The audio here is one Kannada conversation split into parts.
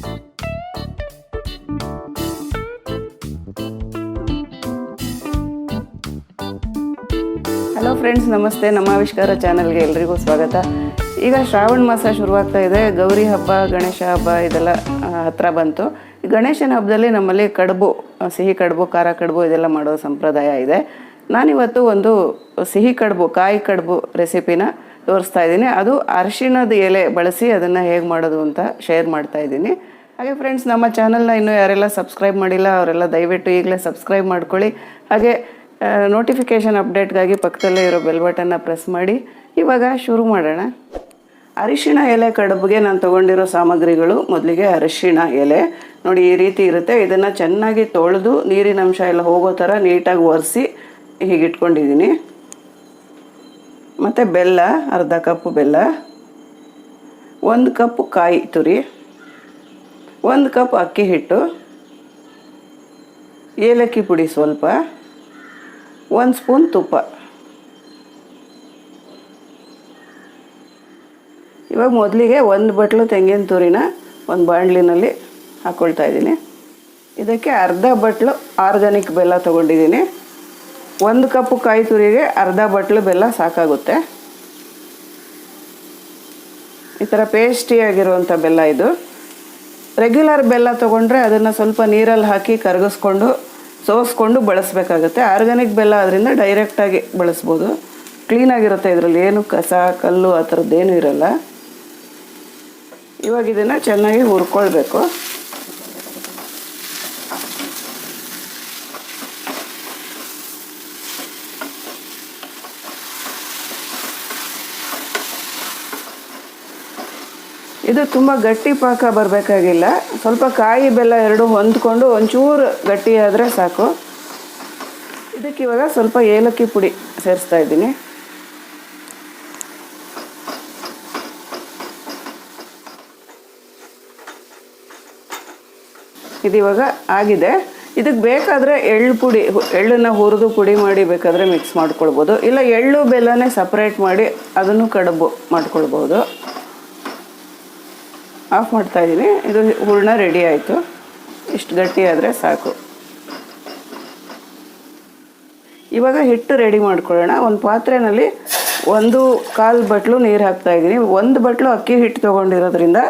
ಹಲೋ ಫ್ರೆಂಡ್ಸ್ ನಮಸ್ತೆ. ನಮ್ಮ ಆವಿಷ್ಕಾರ ಚಾನಲ್ಗೆ ಎಲ್ರಿಗೂ ಸ್ವಾಗತ. ಈಗ ಶ್ರಾವಣ ಮಾಸ ಶುರುವಾಗ್ತಾ ಇದೆ. ಗೌರಿ ಹಬ್ಬ, ಗಣೇಶ ಹಬ್ಬ ಇದೆಲ್ಲ ಹತ್ರ ಬಂತು. ಗಣೇಶನ ಹಬ್ಬದಲ್ಲಿ ನಮ್ಮಲ್ಲಿ ಕಡುಬು ಸಿಹಿ ಕಡುಬು, ಖಾರ ಕಡುಬು ಇದೆಲ್ಲ ಮಾಡೋ ಸಂಪ್ರದಾಯ ಇದೆ. ನಾನಿವತ್ತು ಒಂದು ಸಿಹಿ ಕಡುಬು, ಕಾಯಿ ಕಡುಬು ರೆಸಿಪಿನ ತೋರಿಸ್ತಾ ಇದ್ದೀನಿ. ಅದು ಅರಿಶಿಣದ ಎಲೆ ಬಳಸಿ ಅದನ್ನು ಹೇಗೆ ಮಾಡೋದು ಅಂತ ಶೇರ್ ಮಾಡ್ತಾ ಇದ್ದೀನಿ. ಹಾಗೆ ಫ್ರೆಂಡ್ಸ್ ನಮ್ಮ ಚಾನಲ್ನ ಇನ್ನೂ ಯಾರೆಲ್ಲ ಸಬ್ಸ್ಕ್ರೈಬ್ ಮಾಡಿಲ್ಲ, ಅವರೆಲ್ಲ ದಯವಿಟ್ಟು ಈಗಲೇ ಸಬ್ಸ್ಕ್ರೈಬ್ ಮಾಡ್ಕೊಳ್ಳಿ. ಹಾಗೆ ನೋಟಿಫಿಕೇಷನ್ ಅಪ್ಡೇಟ್ಗಾಗಿ ಪಕ್ಕದಲ್ಲೇ ಇರೋ ಬೆಲ್ ಬಟನ್ನ ಪ್ರೆಸ್ ಮಾಡಿ. ಇವಾಗ ಶುರು ಮಾಡೋಣ. ಅರಿಶಿಣ ಎಲೆ ಕಡುಬಿಗೆ ನಾನು ತೊಗೊಂಡಿರೋ ಸಾಮಗ್ರಿಗಳು ಮೊದಲಿಗೆ ಅರಿಶಿಣ ಎಲೆ. ನೋಡಿ, ಈ ರೀತಿ ಇರುತ್ತೆ. ಇದನ್ನು ಚೆನ್ನಾಗಿ ತೊಳೆದು ನೀರಿನ ಅಂಶ ಎಲ್ಲ ಹೋಗೋ ಥರ ನೀಟಾಗಿ ಒರೆಸಿ ಹೀಗೆ ಇಟ್ಕೊಂಡಿದ್ದೀನಿ ಮತ್ತು ಬೆಲ್ಲ, ಅರ್ಧ ಕಪ್ಪು ಬೆಲ್ಲ, ಒಂದು ಕಪ್ಪು ಕಾಯಿ ತುರಿ, ಒಂದು ಕಪ್ ಅಕ್ಕಿ ಹಿಟ್ಟು, ಏಲಕ್ಕಿ ಪುಡಿ ಸ್ವಲ್ಪ, ಒಂದು ಸ್ಪೂನ್ ತುಪ್ಪ. ಇವಾಗ ಮೊದಲಿಗೆ ಒಂದು ಬಟ್ಲು ತೆಂಗಿನ ತುರಿನ ಒಂದು ಬಾಣಲಿನಲ್ಲಿ ಹಾಕ್ಕೊಳ್ತಾ ಇದ್ದೀನಿ. ಇದಕ್ಕೆ ಅರ್ಧ ಬಟ್ಲು ಆರ್ಗಾನಿಕ್ ಬೆಲ್ಲ ತೊಗೊಂಡಿದ್ದೀನಿ. ಒಂದು ಕಪ್ಪು ಕಾಯಿ ತುರಿಗೆ ಅರ್ಧ ಬಟ್ಲು ಬೆಲ್ಲ ಸಾಕಾಗುತ್ತೆ. ಈ ಥರ ಪೇಸ್ಟಿಯಾಗಿರುವಂಥ ಬೆಲ್ಲ ಇದು. ರೆಗ್ಯುಲರ್ ಬೆಲ್ಲ ತೊಗೊಂಡ್ರೆ ಅದನ್ನು ಸ್ವಲ್ಪ ನೀರಲ್ಲಿ ಹಾಕಿ ಕರಗಿಸ್ಕೊಂಡು, ಸೋಸ್ಕೊಂಡು ಬಳಸಬೇಕಾಗುತ್ತೆ. ಆರ್ಗ್ಯಾನಿಕ್ ಬೆಲ್ಲ ಅದರಿಂದ ಡೈರೆಕ್ಟಾಗಿ ಬಳಸ್ಬೋದು. ಕ್ಲೀನಾಗಿರುತ್ತೆ ಇದರಲ್ಲಿ. ಏನು ಕಸ, ಕಲ್ಲು ಆ ಥರದ್ದೇನೂ ಇರಲ್ಲ. ಇವಾಗ ಇದನ್ನು ಚೆನ್ನಾಗಿ ಹುರ್ಕೊಳ್ಬೇಕು. ಇದು ತುಂಬ ಗಟ್ಟಿ ಪಾಕ ಬರಬೇಕಾಗಿಲ್ಲ. ಸ್ವಲ್ಪ ಕಾಯಿ ಬೆಲ್ಲ ಎರಡು ಹೊಂದ್ಕೊಂಡು ಒಂಚೂರು ಗಟ್ಟಿಯಾದರೆ ಸಾಕು. ಇದಕ್ಕೆ ಇವಾಗ ಸ್ವಲ್ಪ ಏಲಕ್ಕಿ ಪುಡಿ ಸೇರಿಸ್ತಾ ಇದ್ದೀನಿ. ಇದು ಇವಾಗ ಆಗಿದೆ. ಇದಕ್ಕೆ ಬೇಕಾದರೆ ಎಳ್ಳು ಪುಡಿ, ಎಳ್ಳನ್ನು ಹುರಿದು ಪುಡಿ ಮಾಡಿ ಬೇಕಾದರೆ ಮಿಕ್ಸ್ ಮಾಡ್ಕೊಳ್ಬೋದು. ಇಲ್ಲ ಎಳ್ಳು ಬೆಲ್ಲನೇ ಸಪ್ರೇಟ್ ಮಾಡಿ ಅದನ್ನು ಕಡುಬು ಮಾಡ್ಕೊಳ್ಬೋದು. ಆಫ್ ಮಾಡ್ತಾ ಇದ್ದೀನಿ. ಇದು ಹೂರ್ಣ ರೆಡಿ ಆಯಿತು. ಇಷ್ಟು ಗಟ್ಟಿ ಆದರೆ ಸಾಕು. ಇವಾಗ ಹಿಟ್ಟು ರೆಡಿ ಮಾಡ್ಕೊಳ್ಳೋಣ. ಒಂದು ಪಾತ್ರೆಯಲ್ಲಿ ಒಂದು ಕಾಲು ಬಟ್ಲು ನೀರು ಹಾಕ್ತಾ ಇದ್ದೀನಿ. ಒಂದು ಬಟ್ಲು ಅಕ್ಕಿ ಹಿಟ್ಟು ತೊಗೊಂಡಿರೋದ್ರಿಂದ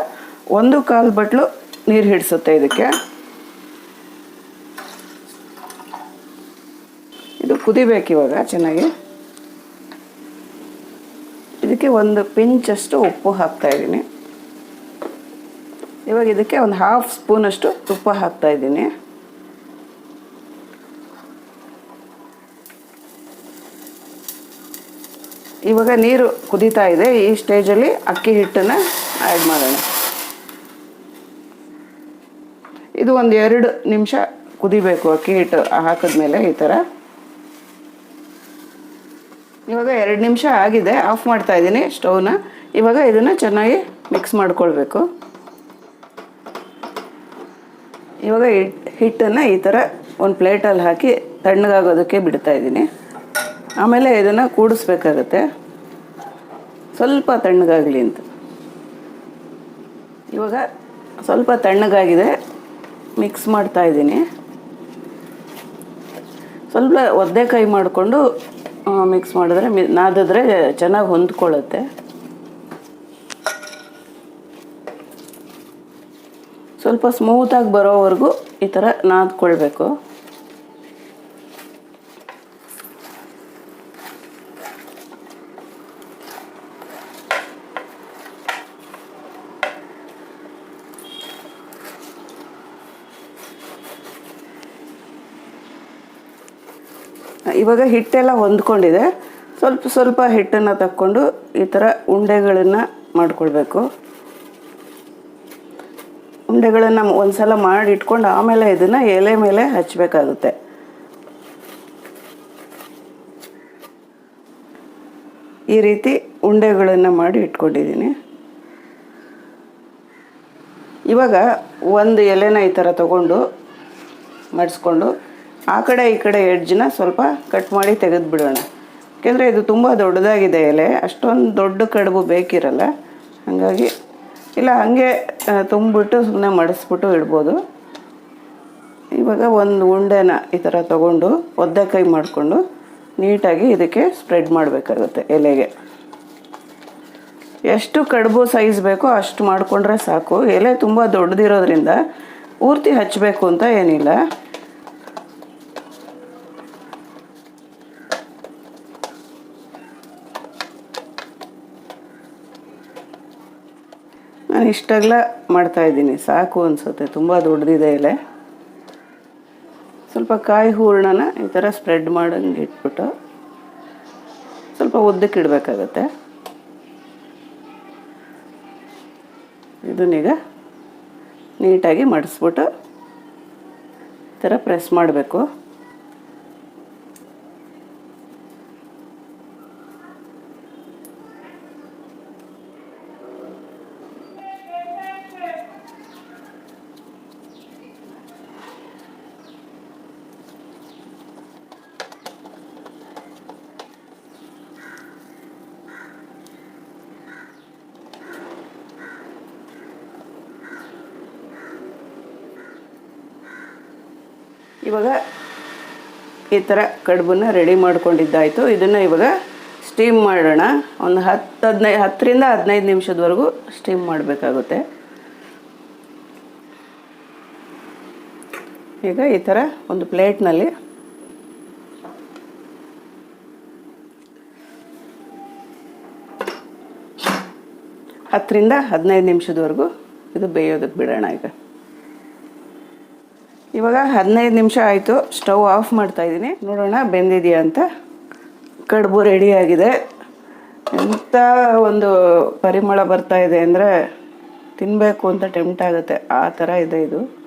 ಒಂದು ಕಾಲು ಬಟ್ಲು ನೀರು ಹಿಡಿಸುತ್ತೆ ಇದಕ್ಕೆ. ಇದು ಕುದಿಬೇಕು ಇವಾಗ ಚೆನ್ನಾಗಿ. ಇದಕ್ಕೆ ಒಂದು ಪಿಂಚಷ್ಟು ಉಪ್ಪು ಹಾಕ್ತಾ ಇದ್ದೀನಿ. ಇವಾಗ ಇದಕ್ಕೆ ಒಂದು ಹಾಫ್ ಸ್ಪೂನಷ್ಟು ತುಪ್ಪ ಹಾಕ್ತಾ ಇದ್ದೀನಿ. ಇವಾಗ ನೀರು ಕುದೀತಾ ಇದೆ. ಈ ಸ್ಟೇಜಲ್ಲಿ ಅಕ್ಕಿ ಹಿಟ್ಟನ್ನು ಆ್ಯಡ್ ಮಾಡೋಣ. ಇದು ಒಂದು ಎರಡು ನಿಮಿಷ ಕುದಿಬೇಕು ಅಕ್ಕಿ ಹಿಟ್ಟು ಹಾಕಿದ್ಮೇಲೆ ಈ ಥರ ಇವಾಗ ಎರಡು ನಿಮಿಷ ಆಗಿದೆ. ಆಫ್ ಮಾಡ್ತಾ ಇದ್ದೀನಿ ಸ್ಟೌವ್ನ. ಇವಾಗ ಇದನ್ನು ಚೆನ್ನಾಗಿ ಮಿಕ್ಸ್ ಮಾಡ್ಕೊಳ್ಬೇಕು. ಇವಾಗ ಹಿಟ್ಟನ್ನು ಈ ಥರ ಒಂದು ಪ್ಲೇಟಲ್ಲಿ ಹಾಕಿ ತಣ್ಣಗಾಗೋದಕ್ಕೆ ಬಿಡ್ತಾ ಇದ್ದೀನಿ. ಆಮೇಲೆ ಇದನ್ನು ಕೂಡಿಸ್ಬೇಕಾಗತ್ತೆ. ಸ್ವಲ್ಪ ತಣ್ಣಗಾಗಲಿ ಅಂತ. ಇವಾಗ ಸ್ವಲ್ಪ ತಣ್ಣಗಾಗಿದೆ ಮಿಕ್ಸ್ ಮಾಡ್ತಾ ಇದ್ದೀನಿ. ಸ್ವಲ್ಪ ಒದ್ದೆಕಾಯಿ ಮಾಡಿಕೊಂಡು ಮಿಕ್ಸ್ ಮಾಡಿದ್ರೆ ಮಿ ನಾದಿದ್ರೆ ಚೆನ್ನಾಗಿ ಹೊಂದ್ಕೊಳ್ಳುತ್ತೆ. ಸ್ವಲ್ಪ ಸ್ಮೂತಾಗಿ ಬರೋವರೆಗೂ ಈ ಥರ ನಾದ್ಕೊಳ್ಬೇಕು. ಇವಾಗ ಹಿಟ್ಟೆಲ್ಲ ಹೊಂದ್ಕೊಂಡಿದೆ. ಸ್ವಲ್ಪ ಸ್ವಲ್ಪ ಹಿಟ್ಟನ್ನು ತಕ್ಕೊಂಡು ಈ ಥರ ಉಂಡೆಗಳನ್ನು ಮಾಡ್ಕೊಳ್ಬೇಕು. ಉಂಡೆಗಳನ್ನು ಒಂದು ಸಲ ಮಾಡಿ ಇಟ್ಕೊಂಡು ಆಮೇಲೆ ಇದನ್ನು ಎಲೆ ಮೇಲೆ ಹಚ್ಚಬೇಕಾಗುತ್ತೆ ಈ ರೀತಿ ಉಂಡೆಗಳನ್ನು ಮಾಡಿ ಇಟ್ಕೊಂಡಿದ್ದೀನಿ. ಇವಾಗ ಒಂದು ಎಲೆನ ಈ ಥರ ತಗೊಂಡು ಮಡಿಸ್ಕೊಂಡು ಆ ಕಡೆ ಈ ಕಡೆ ಎಡ್ಜನ್ನ ಸ್ವಲ್ಪ ಕಟ್ ಮಾಡಿ ತೆಗೆದು ಬಿಡೋಣ ಯಾಕೆಂದರೆ ಇದು ತುಂಬ ದೊಡ್ಡದಾಗಿದೆ ಎಲೆ, ಅಷ್ಟೊಂದು ದೊಡ್ಡ ಕಡುಬು ಬೇಕಿರಲ್ಲ. ಹಾಗಾಗಿ, ಇಲ್ಲ, ಹಾಗೆ ತುಂಬಿಬಿಟ್ಟು ಸುಮ್ಮನೆ ಮಡಿಸ್ಬಿಟ್ಟು ಇಡ್ಬೋದು. ಇವಾಗ ಒಂದು ಉಂಡೆನ ಈ ಥರ ತೊಗೊಂಡು ಒದ್ದೆ ಕೈ ಮಾಡಿಕೊಂಡು ನೀಟಾಗಿ ಇದಕ್ಕೆ ಸ್ಪ್ರೆಡ್ ಮಾಡಬೇಕಾಗುತ್ತೆ ಎಲೆಗೆ. ಎಷ್ಟು ಕಡುಬು ಸೈಜ್ ಬೇಕೋ ಅಷ್ಟು ಮಾಡಿಕೊಂಡ್ರೆ ಸಾಕು. ಎಲೆ ತುಂಬ ದೊಡ್ಡದಿರೋದ್ರಿಂದ ಪೂರ್ತಿ ಹಚ್ಚಬೇಕು ಅಂತ ಏನಿಲ್ಲ. ನಾನು ಮಾಡ್ತಾ ಇದ್ದೀನಿ. ಸಾಕು ಅನಿಸುತ್ತೆ. ತುಂಬ ದೊಡ್ಡದಿದೆ ಎಲೆ. ಸ್ವಲ್ಪ ಕಾಯಿ ಹೂರಣನ ಈ ಥರ ಸ್ಪ್ರೆಡ್ ಮಾಡಂಗೆ ಇಟ್ಬಿಟ್ಟು ಸ್ವಲ್ಪ ಉದ್ದಕ್ಕೆ ಇಡಬೇಕಾಗತ್ತೆ. ಇದನ್ನೀಗ ನೀಟಾಗಿ ಮಡಿಸ್ಬಿಟ್ಟು ಈ ಥರ ಪ್ರೆಸ್ ಮಾಡಬೇಕು. ಇವಾಗ ಈ ಥರ ಕಡುಬನ್ನ ರೆಡಿ ಮಾಡ್ಕೊಂಡಿದ್ದಾಯಿತು. ಇದನ್ನು ಇವಾಗ ಸ್ಟೀಮ್ ಮಾಡೋಣ. ಒಂದು ಹತ್ತು ಹದಿನೈದು ಹತ್ತರಿಂದ ಹದಿನೈದು ನಿಮಿಷದವರೆಗೂ ಸ್ಟೀಮ್ ಮಾಡಬೇಕಾಗುತ್ತೆ. ಈಗ ಈ ಥರ ಒಂದು ಪ್ಲೇಟ್ನಲ್ಲಿ ಹತ್ತರಿಂದ ಹದಿನೈದು ನಿಮಿಷದವರೆಗೂ ಇದು ಬೇಯೋದಕ್ಕೆ ಬಿಡೋಣ ಈಗ. ಇವಾಗ ಹದಿನೈದು ನಿಮಿಷ ಆಯಿತು, ಸ್ಟವ್ ಆಫ್ ಮಾಡ್ತಾ ಇದ್ದೀನಿ. ನೋಡೋಣ ಬೆಂದಿದೆಯಾ ಅಂತ. ಕಡುಬು ರೆಡಿಯಾಗಿದೆ ಎಂಥ ಒಂದು ಪರಿಮಳ ಬರ್ತಾ ಇದೆ ಅಂದರೆ ತಿನ್ನಬೇಕು ಅಂತ ಟೆಂಪ್ಟ್ ಆಗುತ್ತೆ. ಆ ಥರ ಇದೆ ಇದು.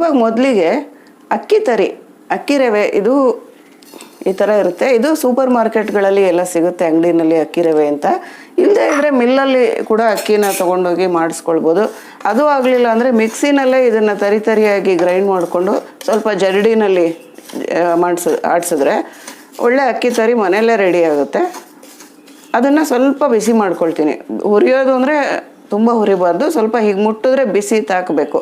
ಇವಾಗ ಮೊದಲಿಗೆ ಅಕ್ಕಿ ತರಿ, ಅಕ್ಕಿ ರವೆ ಇದು ಈ ಥರ ಇರುತ್ತೆ. ಇದು ಸೂಪರ್ ಮಾರ್ಕೆಟ್ಗಳಲ್ಲಿ ಎಲ್ಲ ಸಿಗುತ್ತೆ ಅಂಗಡಿನಲ್ಲಿ ಅಕ್ಕಿ ರವೆ ಅಂತ. ಇಲ್ಲದೆ ಇದ್ದರೆ ಮಿಲ್ಲಲ್ಲಿ ಕೂಡ ಅಕ್ಕಿನ ತೊಗೊಂಡೋಗಿ ಮಾಡಿಸ್ಕೊಳ್ಬೋದು. ಅದು ಆಗಲಿಲ್ಲ ಅಂದರೆ ಮಿಕ್ಸಿನಲ್ಲೇ ಇದನ್ನು ತರಿ ತರಿಯಾಗಿ ಗ್ರೈಂಡ್ ಮಾಡಿಕೊಂಡು ಸ್ವಲ್ಪ ಜರಡಿನಲ್ಲಿ ಮಾಡಿಸ, ಆಡಿಸಿದ್ರೆ ಒಳ್ಳೆ ಅಕ್ಕಿ ತರಿ ಮನೆಯಲ್ಲೇ ರೆಡಿ ಆಗುತ್ತೆ. ಅದನ್ನು ಸ್ವಲ್ಪ ಬಿಸಿ ಮಾಡ್ಕೊಳ್ತೀನಿ. ಹುರಿಯೋದು ಅಂದರೆ ತುಂಬ ಹುರಿಬಾರ್ದು. ಸ್ವಲ್ಪ ಹೀಗೆ ಮುಟ್ಟಿದ್ರೆ ಬಿಸಿ ತಾಕಬೇಕು.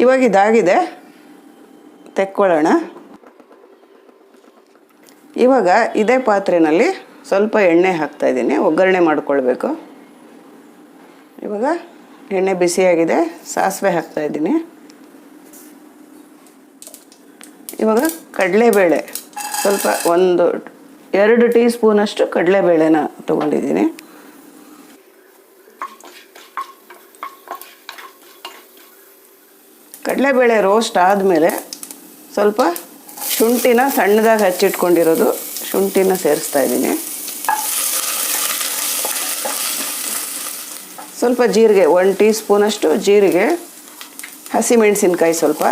ಇವಾಗ ಇದಾಗಿದೆ. ತೆಕ್ಕೊಳ್ಳೋಣ. ಇವಾಗ ಇದೇ ಪಾತ್ರೆಯಲ್ಲಿ ಸ್ವಲ್ಪ ಎಣ್ಣೆ ಹಾಕ್ತಾ ಇದ್ದೀನಿ. ಒಗ್ಗರಣೆ ಮಾಡಿಕೊಳ್ಬೇಕು. ಇವಾಗ ಎಣ್ಣೆ ಬಿಸಿಯಾಗಿದೆ. ಸಾಸಿವೆ ಹಾಕ್ತಾ ಇದ್ದೀನಿ. ಇವಾಗ ಕಡಲೆಬೇಳೆ. ಸ್ವಲ್ಪ ಒಂದು, ಎರಡು ಟೀ ಸ್ಪೂನಷ್ಟು ಕಡಲೆಬೇಳೆನ ತೊಗೊಂಡಿದ್ದೀನಿ. ಕಡಲೆಬೇಳೆ ರೋಸ್ಟ್ ಆದಮೇಲೆ ಸ್ವಲ್ಪ ಶುಂಠಿನ ಸಣ್ಣದಾಗಿ ಹಚ್ಚಿಟ್ಕೊಂಡಿರೋದು, ಶುಂಠಿನ ಸೇರಿಸ್ತಾ ಇದ್ದೀನಿ. ಸ್ವಲ್ಪ ಜೀರಿಗೆ ಒನ್ ಟೀ ಸ್ಪೂನಷ್ಟು ಜೀರಿಗೆ ಹಸಿಮೆಣಸಿನ್ಕಾಯಿ ಸ್ವಲ್ಪ.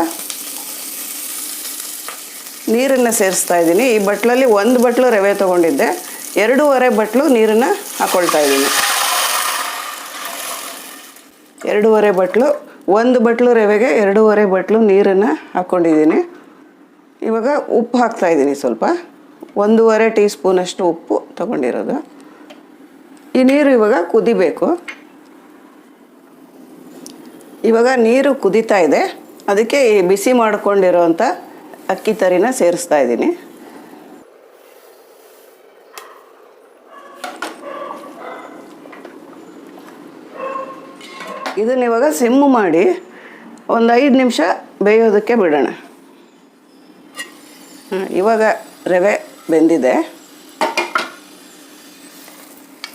ನೀರನ್ನು ಸೇರಿಸ್ತಾ ಇದ್ದೀನಿ. ಈ ಬಟ್ಲಲ್ಲಿ ಒಂದು ಬಟ್ಲು ರವೆ ತೊಗೊಂಡಿದ್ದೆ. ಎರಡೂವರೆ ಬಟ್ಲು ನೀರನ್ನು ಹಾಕ್ಕೊಳ್ತಾ ಇದ್ದೀನಿ. ಎರಡೂವರೆ ಬಟ್ಲು ಒಂದು ಬಟ್ಲು ರವೆಗೆ ಎರಡೂವರೆ ಬಟ್ಲು ನೀರನ್ನು ಹಾಕ್ಕೊಂಡಿದ್ದೀನಿ. ಇವಾಗ ಉಪ್ಪು ಹಾಕ್ತಾ ಇದ್ದೀನಿ ಸ್ವಲ್ಪ. ಒಂದೂವರೆ ಟೀ ಸ್ಪೂನಷ್ಟು ಉಪ್ಪು ತಗೊಂಡಿರೋದು. ಈ ನೀರು ಇವಾಗ ಕುದಿಬೇಕು. ಇವಾಗ ನೀರು ಕುದೀತಾ ಇದೆ. ಅದಕ್ಕೆ ಈ ಬಿಸಿ ಮಾಡ್ಕೊಂಡಿರೋಂಥ ಅಕ್ಕಿ ತರಿನ ಸೇರಿಸ್ತಾ ಇದ್ದೀನಿ. ಇದನ್ನ ಇವಾಗ ಸಿಮ್ ಮಾಡಿ ಒಂದು ಐದು ನಿಮಿಷ ಬೇಯೋದಕ್ಕೆ ಬಿಡೋಣ. ಇವಾಗ ರವೆ ಬೆಂದಿದೆ.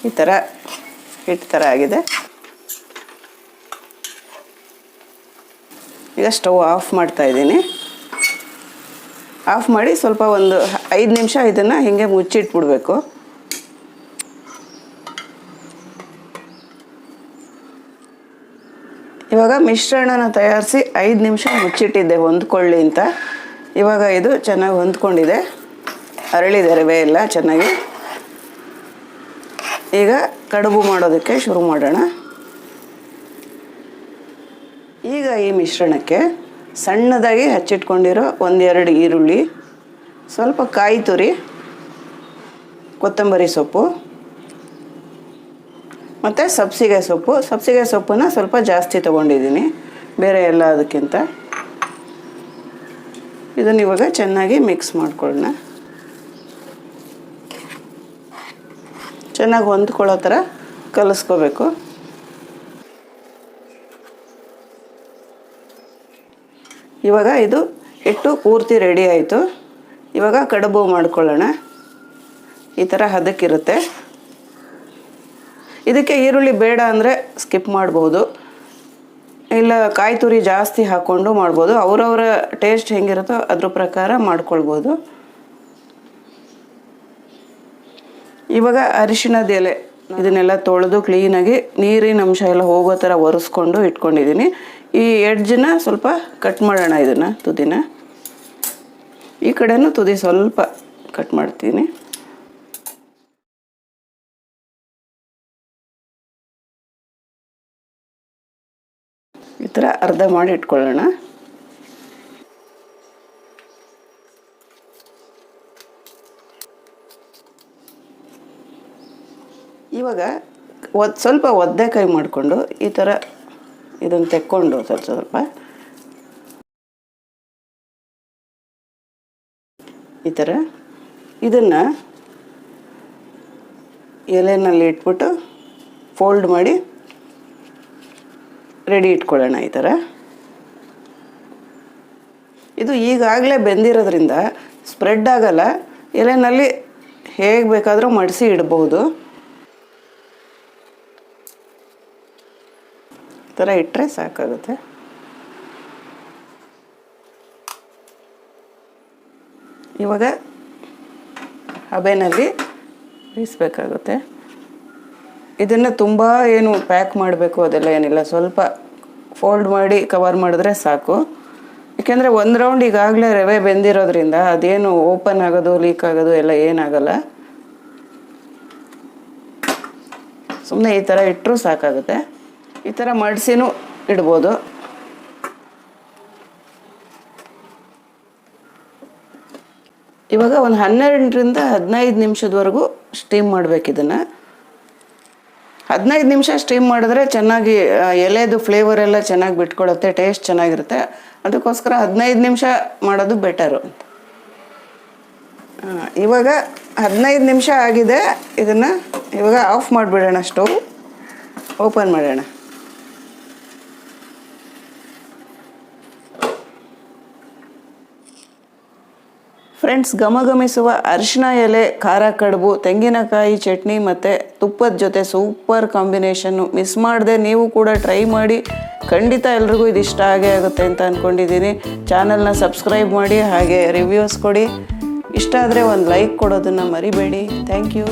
ಈ ಥರ ಹಿಟ್ಟು ಥರ ಆಗಿದೆ. ಈಗ ಸ್ಟವ್ ಆಫ್ ಮಾಡ್ತಾ ಇದ್ದೀನಿ. ಆಫ್ ಮಾಡಿ ಸ್ವಲ್ಪ ಒಂದು ಐದು ನಿಮಿಷ ಇದನ್ನು ಹೀಗೆ ಮುಚ್ಚಿಟ್ಬಿಡ್ಬೇಕು. ಇವಾಗ ಮಿಶ್ರಣನ ತಯಾರಿಸಿ ಐದು ನಿಮಿಷ ಮುಚ್ಚಿಟ್ಟಿದ್ದೆ, ಹೊಂದ್ಕೊಳ್ಳಿ ಅಂತ. ಇವಾಗ ಇದು ಚೆನ್ನಾಗಿ ಹೊಂದ್ಕೊಂಡಿದೆ. ಅರಳಿದೆ ರವೆ ಎಲ್ಲ ಚೆನ್ನಾಗಿ. ಈಗ ಕಡುಬು ಮಾಡೋದಕ್ಕೆ ಶುರು ಮಾಡೋಣ. ಈಗ ಈ ಮಿಶ್ರಣಕ್ಕೆ ಸಣ್ಣದಾಗಿ ಹಚ್ಚಿಟ್ಕೊಂಡಿರೋ ಒಂದೆರಡು ಈರುಳ್ಳಿ, ಸ್ವಲ್ಪ ಕಾಯಿ ತುರಿ, ಕೊತ್ತಂಬರಿ ಸೊಪ್ಪು ಮತ್ತು ಸಬ್ಸಿಗೆ ಸೊಪ್ಪು. ಸಬ್ಸಿಗೆ ಸೊಪ್ಪನ್ನ ಸ್ವಲ್ಪ ಜಾಸ್ತಿ ತೊಗೊಂಡಿದ್ದೀನಿ. ಬೇರೆ ಎಲ್ಲ ಅದಕ್ಕಿಂತ. ಇದನ್ನು ಇವಾಗ ಚೆನ್ನಾಗಿ ಮಿಕ್ಸ್ ಮಾಡ್ಕೊಳ್ಳೋಣ. ಚೆನ್ನಾಗಿ ಹೊಂದ್ಕೊಳ್ಳೋ ಥರ ಕಲಿಸ್ಕೋಬೇಕು. ಇವಾಗ ಇದು ಹಿಟ್ಟು ಪೂರ್ತಿ ರೆಡಿ ಆಯಿತು. ಇವಾಗ ಕಡುಬು ಮಾಡ್ಕೊಳ್ಳೋಣ. ಈ ಥರ ಹದಕ್ಕಿರುತ್ತೆ. ಇದಕ್ಕೆ ಈರುಳ್ಳಿ ಬೇಡ ಅಂದರೆ ಸ್ಕಿಪ್ ಮಾಡ್ಬೋದು. ಇಲ್ಲ ಕಾಯಿ ತುರಿ ಜಾಸ್ತಿ ಹಾಕ್ಕೊಂಡು ಮಾಡ್ಬೋದು. ಅವರವರ ಟೇಸ್ಟ್ ಹೆಂಗಿರುತ್ತೋ ಅದ್ರ ಪ್ರಕಾರ ಮಾಡ್ಕೊಳ್ಬೋದು. ಇವಾಗ ಅರಿಶಿಣದ ಎಲೆ ಇದನ್ನೆಲ್ಲ ತೊಳೆದು ಕ್ಲೀನಾಗಿ ನೀರಿನ ಅಂಶ ಎಲ್ಲ ಹೋಗೋ ಥರ ಒರೆಸ್ಕೊಂಡು ಇಟ್ಕೊಂಡಿದ್ದೀನಿ. ಈ ಎಡ್ಜನ್ನ ಸ್ವಲ್ಪ ಕಟ್ ಮಾಡೋಣ ಇದನ್ನು ತುದಿನ. ಈ ಕಡೆಯೂ ತುದಿ ಸ್ವಲ್ಪ ಕಟ್ ಮಾಡ್ತೀನಿ. ಈ ಥರ ಅರ್ಧ ಮಾಡಿ ಇಟ್ಕೊಳ್ಳೋಣ. ಇವಾಗ ಒದ್ ಸ್ವಲ್ಪ ಒದ್ದೆ ಕೈ ಮಾಡಿಕೊಂಡು ಈ ಥರ ಇದನ್ನು ತೆಕ್ಕೊಂಡು ಸ್ವಲ್ಪ ಸ್ವಲ್ಪ ಈ ಥರ ಇದನ್ನು ಎಲೆನಲ್ಲಿ ಇಟ್ಬಿಟ್ಟು ಫೋಲ್ಡ್ ಮಾಡಿ ರೆಡಿ ಇಟ್ಕೊಳ್ಳೋಣ ಈ ಥರ. ಇದು ಈಗಾಗಲೇ ಬೆಂದಿರೋದ್ರಿಂದ ಸ್ಪ್ರೆಡ್ ಆಗಲ್ಲ. ಎಲೆನಲ್ಲಿ ಹೇಗೆ ಬೇಕಾದರೂ ಮಡಿಸಿ ಇಡಬಹುದು ಈ ಥರ ಇಟ್ಟರೆ ಸಾಕಾಗುತ್ತೆ. ಇವಾಗ ಹಬೆನಲ್ಲಿ ಬೇಯಿಸ್ಬೇಕಾಗುತ್ತೆ. ಇದನ್ನು ತುಂಬ ಏನು ಪ್ಯಾಕ್ ಮಾಡಬೇಕು ಅದೆಲ್ಲ ಏನಿಲ್ಲ. ಸ್ವಲ್ಪ ಫೋಲ್ಡ್ ಮಾಡಿ ಕವರ್ ಮಾಡಿದ್ರೆ ಸಾಕು. ಏಕೆಂದರೆ ಒಂದು ರೌಂಡ್ ಈಗಾಗಲೇ ರವೆ ಬೆಂದಿರೋದ್ರಿಂದ ಅದೇನು ಓಪನ್ ಆಗೋದು ಲೀಕ್ ಆಗೋದು ಎಲ್ಲ ಏನಾಗಲ್ಲ. ಸುಮ್ಮನೆ ಈ ಥರ ಇಟ್ಟರೂ ಸಾಕಾಗುತ್ತೆ. ಈ ಥರ ಮಡಿಸಿನೂ ಇಡ್ಬೋದು. ಇವಾಗ ಒಂದು ಹನ್ನೆರಡರಿಂದ ಹದಿನೈದು ನಿಮಿಷದವರೆಗೂ ಸ್ಟೀಮ್ ಮಾಡ್ಬೇಕು ಇದನ್ನು. ಹದಿನೈದು ನಿಮಿಷ ಸ್ಟೀಮ್ ಮಾಡಿದ್ರೆ ಚೆನ್ನಾಗಿ ಎಲೆದು ಫ್ಲೇವರ್ ಎಲ್ಲ ಚೆನ್ನಾಗಿ ಬಿಟ್ಕೊಳುತ್ತೆ ಟೇಸ್ಟ್ ಚೆನ್ನಾಗಿರುತ್ತೆ. ಅದಕ್ಕೋಸ್ಕರ ಹದಿನೈದು ನಿಮಿಷ ಮಾಡೋದು ಬೆಟರು ಇವಾಗ ಹದಿನೈದು ನಿಮಿಷ ಆಗಿದೆ. ಇದನ್ನು ಇವಾಗ ಆಫ್ ಮಾಡಿಬಿಡೋಣ ಸ್ಟವ್ ಓಪನ್ ಮಾಡೋಣ. ಫ್ರೆಂಡ್ಸ್ ಗಮಗಮಿಸುವ ಅರಿಶಿನ ಎಲೆ, ಖಾರ ಕಡುಬು, ತೆಂಗಿನಕಾಯಿ ಚಟ್ನಿ ಮತ್ತು ತುಪ್ಪದ ಜೊತೆ ಸೂಪರ್ ಕಾಂಬಿನೇಷನ್ನು ಮಿಸ್ ಮಾಡದೆ ನೀವು ಕೂಡ ಟ್ರೈ ಮಾಡಿ. ಖಂಡಿತ ಎಲ್ರಿಗೂ ಇದು ಇಷ್ಟ ಆಗೇ ಆಗುತ್ತೆ ಅಂತ ಅಂದ್ಕೊಂಡಿದ್ದೀನಿ ಚಾನಲ್ನ ಸಬ್ಸ್ಕ್ರೈಬ್ ಮಾಡಿ, ಹಾಗೆ ರಿವ್ಯೂಸ್ ಕೊಡಿ. ಇಷ್ಟ ಆದರೆ ಒಂದು ಲೈಕ್ ಕೊಡೋದನ್ನು ಮರಿಬೇಡಿ. Thank you